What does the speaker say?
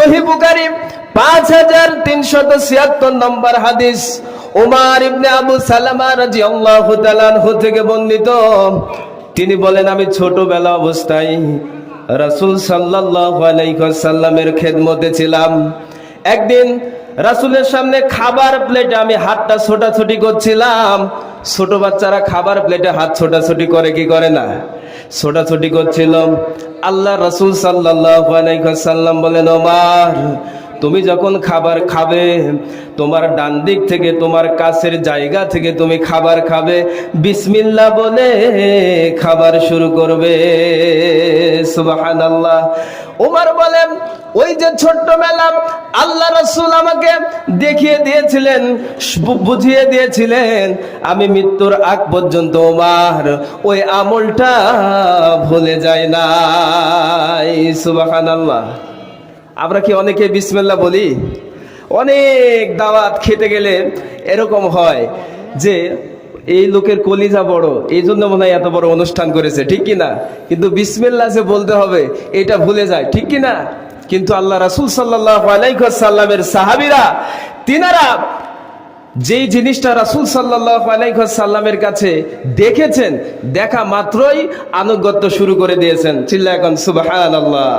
সহি পাঁচ হাজার তিনশত ছিয়াত্তর নম্বর হাদিস। উমার ইবনে আবু সালামা তাআলা আনহু থেকে বর্ণিত। তিনি বলেন, আমি ছোটবেলা অবস্থায় রাসূল ওয়াসাল্লামের খেদমতে ছিলাম। একদিন রাসুলের সামনে খাবার প্লেটে আমি হাতটা ছোটাছুটি করছিলাম। ছোট বাচ্চারা খাবার প্লেটে হাত ছোটাছুটি করে, কি করে না? ছোটাছুটি করছিল আল্লাহ রসুল সাল্লাম বলেন, ওমার, তুমি যখন খাবার খাবে, তোমার ডান দিক থেকে তোমার কাছের জায়গা থেকে তুমি খাবার খাবে। বিসমিল্লা বলে খাবার শুরু করবে। সুবাহান আল্লাহ ওমার বলেন ওই যে ছোট্ট মেলা আল্লাহ রসুল আমাকে দেখিয়ে দিয়েছিলেন বুঝিয়ে দিয়েছিলেন, আমি মৃত্যুর আগ পর্যন্ত ওমার ওই আমলটা ভুলে যায় না আল্লাহ আমরা কি অনেকে বিসমিল্লা বলি? অনেক দাওয়াত খেতে গেলে এরকম হয় যে এই লোকের কলিজা বড়, এই জন্য মনে হয় এত বড় অনুষ্ঠান করেছে, ঠিক কি না কিন্তু বিসমেল্লা যে বলতে হবে, এটা ভুলে যায়, ঠিক কি না কিন্তু আল্লাহ রাসুল সাল্লাহ আলাইসাল্লামের সাহাবিরা, তিনারা যেই জিনিসটা রাসুল সাল্লাহ আলাইসাল্লামের কাছে দেখেছেন, দেখা মাত্রই আনুগত্য শুরু করে দিয়েছেন। চিল্লা এখন সুবাহ আল্লাহ